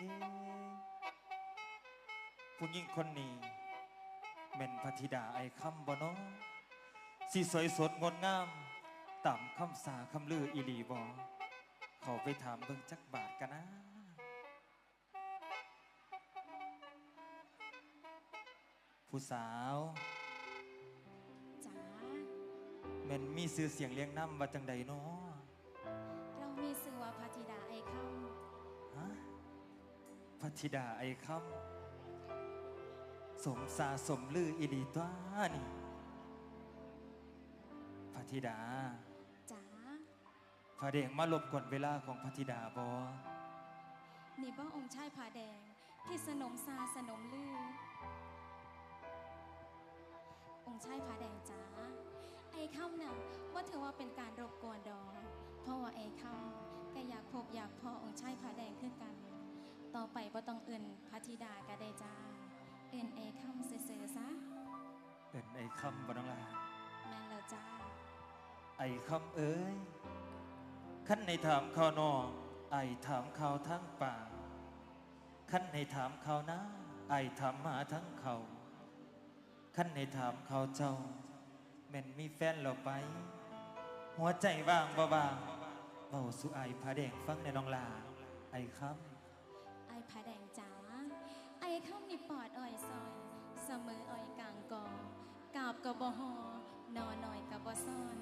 เอ๊ะผู้หญิงคนนี้แม่นพระธิดาไอ้คำบ่เนาะสิสวยสดงดงามตามคำสาคำลืออีหลีบ่เขาไปถามเบิ่งจักบาทกันนะผู้สาวจ๋าแม่นมีชื่อเสียงเลี้ยงน้ำว่าจังใดเนาะ ธิดาไอ้คำสมสาสมลืออีหลีตัวนี่พระธิดาำจ๋าพระเดงมารบกวนเวลาของพระธิดาบอนี่บ้าองค์ชายผาแดงที่สนมซาสนมลือ องค์ชายผาแดงจ๋าไอ้คำน่ะว่าถือว่าเป็นการรบกวนดอกเพราะว่าไอ้คำก็อยากพบอยากพอองค์ชายผาแดงขึ้นกัน ต่อไปบ่ต้องเอื่นพระธิดาก็ได้จ้า เอื่นไอ้คำเสือๆซะ เอินไอ้คำบ่น้องลาแม่นแล้วจ้า ไอ้คำเอ้ยขั้นในถามข้าวนอกไอ้ถามข้าวทั้งป่าขั้นในถามข้าวหน้าไอ้ถามหมาทั้งเขาขั้นในถามข้าวเจ้าแม่นมีแฟนเราไป หัวใจว่างบ่ว่างเบาสุไอ้พาแดงฟังในน้องลาไอ้คไอ้ ผาแดงจ๋าไอ้ข้ามนี่ปอดอ่อยซอย เสมออ่อยกลางกองกาบกับบหอนอหน่อยกับบซ่อน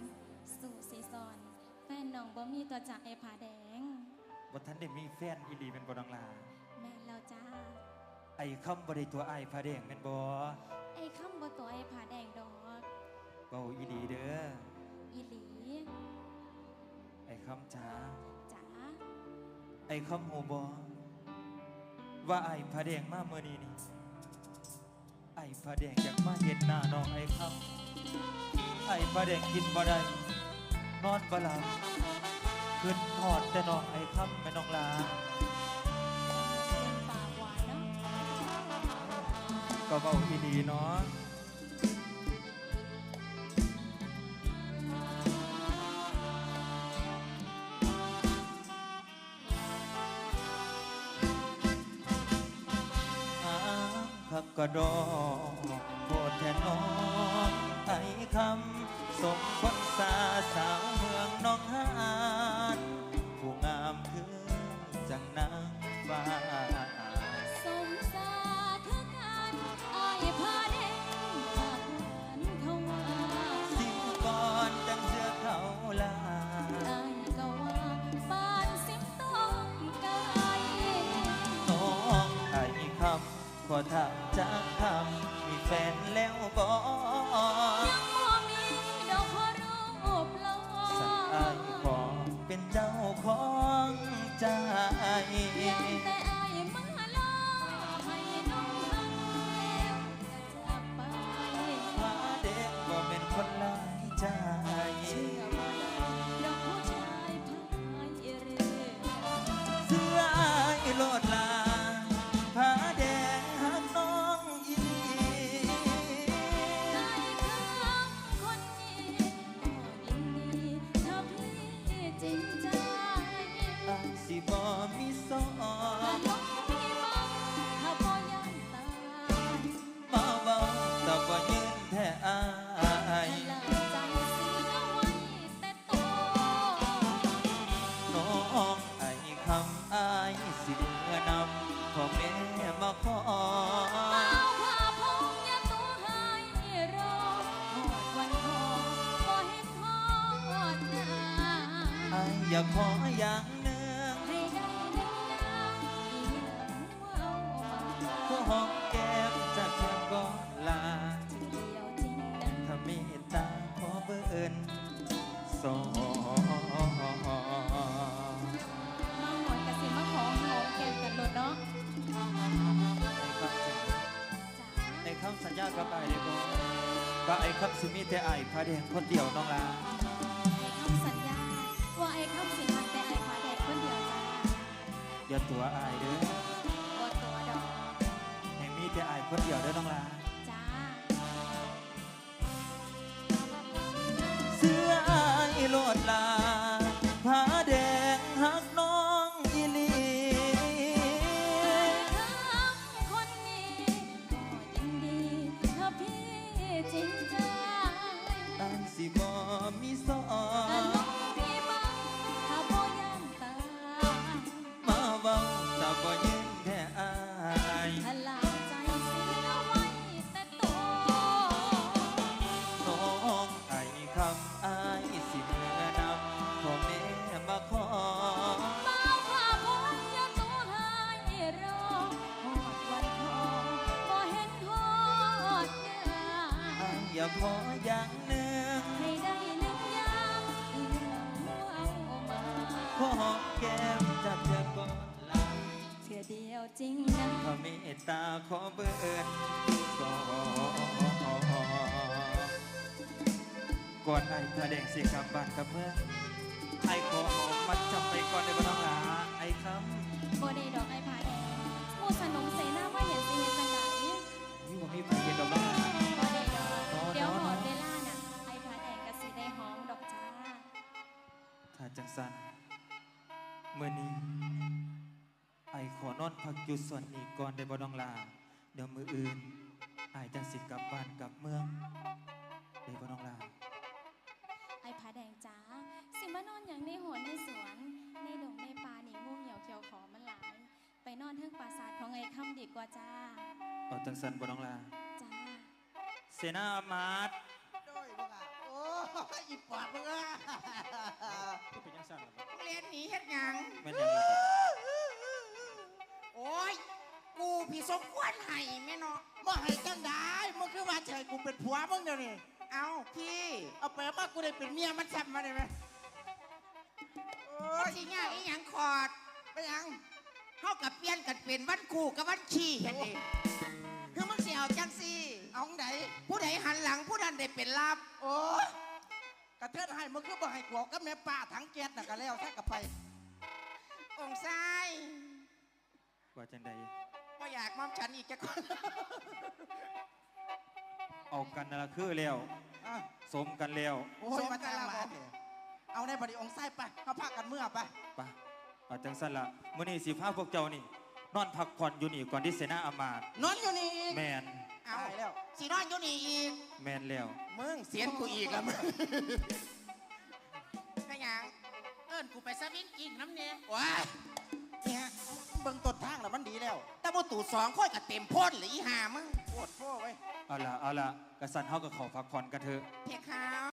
สู่สีซอนแฟนน้องบ่มีตัวจากไอ้ผาแดงบ่ทันได้มีแฟนอีหลีเป็นบ่น้องลาแม่นแล้วจ้า ไอ้คำบ่ได้ตัวไอ้พาแดงเป็นบ่ไอ้ข้ามบ่ตัวไอ้ผาแดงดอกเบาอีหลีเด้ออีหลี ไอ้คำจ้าจ๋าไอ้คำหูบอ ว่าไอ้พระแดงมาเมื่อนี้นี่ไอ้พระแดงอยากมาเห็นหน้าน้องไอ้ครับ ไอ้พระแดงกินบ่ได้นอนบ่หลับขึ้นทอดแต่น้องไอ้ครับแม่น้องลาก็เบาอีดีเนาะ กกระดอกโพดแทนน้องไอ้คำสมคนสาสาวเมืองน้องหานผู้งามคือจังนางฟ้าสมสาคือกันไอ้ผาแดงปากหวานเขาว่าสิ้นก่อนจังเสื้อเขาลาไอ้ก็ว่าปานสิบต้องไกลน้องไอ้คำขอถามจาย อยอยากขออย่างหนึ่งให้ได้หนึ่งองอีหอมาขอหอมแก้มจากเพียงก่อนลาทีเดียวจริงนะถ้ามีตาขอเบิ่นสองมาหอนกะสิมาขอหอมแก้มกันโลดเนาะไอ้คำสัญจ้าไอ้คำสัญญากับไอ้เลยบ่ว่าไอ้คำสิมีแต่ไอ้พระแดงคนเดียวน้องลา ไอ้ข้าสิหักแต่ไอ้ขาแดดคนเดียวจ้าอย่าตัวไอ้เด้อโอตัวดอกแห่มีแต่อายคนเดียวเด้อน้องลาจ้าเสื้ออ้ยโลดลาผ้าแดงหักน้องยีหลีเธคนนี้ขอยินดีเธอพี่จริงใจ อายสิบอมีซอ อายอย่าพออย่างหนึ่งให้ได้หนึ่งอย่างที่เราเอามาขอหอมแก้มจากเธอก่อนลาเธอเดียวจริงนะขอเมตตาขอเบิดสองก่อนไอ้พระแดงสิกลับบ้านกับเมืองไอ้ขอหอมมัดจับไปก่อนในบ้านหลาไอ้คบ่ได้ดอกไอ้ผาแดงหมู่สนมเสนาว่าเห็นสิเฮ็ดจังไดำนี่ผมมีไฟเย็นดอกบ้าบ่ได้ จังสันเมื่อนี้ไอ้ขอนอนพักอยู่ส่วนนี้ก่อนได้บ่ดองลา เดี๋ยวมืออื่นไอ้จังสิกลับบ้านกลับเมืองได้บ่ดองลา ไอ้ผาแดงจ้าสิมานอนอย่างในโหนในสวน ในดงในป่านี่งูเหี่ยวเขียวขอมันหลาย ไปนอนเทิงปราสาทของไอ้ค่ำดีกว่าจ้าเอาจังสันบ่ดองลา จ้า เสนาอามาตย์ด้วยมึงอะโอ้ยอีปอดมึง ฮ็ดหยังแม่นยังล่ะครับโอ้ย กูพี่สมควรให้แม่เนาะ บ่ให้จังได้มึงคือว่าจะให้กูเป็นผัวมึงเดี๋ยวนี้เอาพี่เอาไปมากูได้เป็นเมียมันซ้ำมาได้ไหมโอ้ยสิง่ายอีหยังคอดไปหยังเฮากับเปลี่ยนกันเป็นวันคู่กับวันขี้เห็นดิคือมึงสิเอาจังซี่ เอาไหนผู้ใดหันหลังผู้นั้นได้เป็นลาบ โอ้ยกระเทือนให้มึงคือบ่ให้กวกกับแม่ป้าทั้งแก๊สน่ะก็แล้วซะกับไป องค์ชายว่าจังใดก็อยากมอมฉันอีกจะคนเอากันนั่นละคือแล้วอะสมกันแล้วโอ้ยมาจ้างมาเถอะเอาในบริองค์ชายไปเขาพากันเมื่อไปไปเอาจังสันละมื้อนี้สิพาพวกเจ้านี่ นอนพักผ่อนอยู่นี่ก่อนที่เสนาอามาตย์นอนอยู่นี่อีกแมนเอาแล้ว สีนอนอยู่นี่อีกแมนแล้ว มึงเสียนกูอีกแล้วมึงไม่หยังเอิ้น กูไปสวิงกินน้ำเนี่ยว้ายเนี่ยเบิ่งต้นทางแล้วมันดีแล้ว แต่ว่าตู่สองค่อยกับเต็มพ่นหรืออีห่ามึงปวดโพ่ไว้ย เอาละเอาละกระสันเฮาก็เข้าพักผ่อนกันเถอะ เพคะ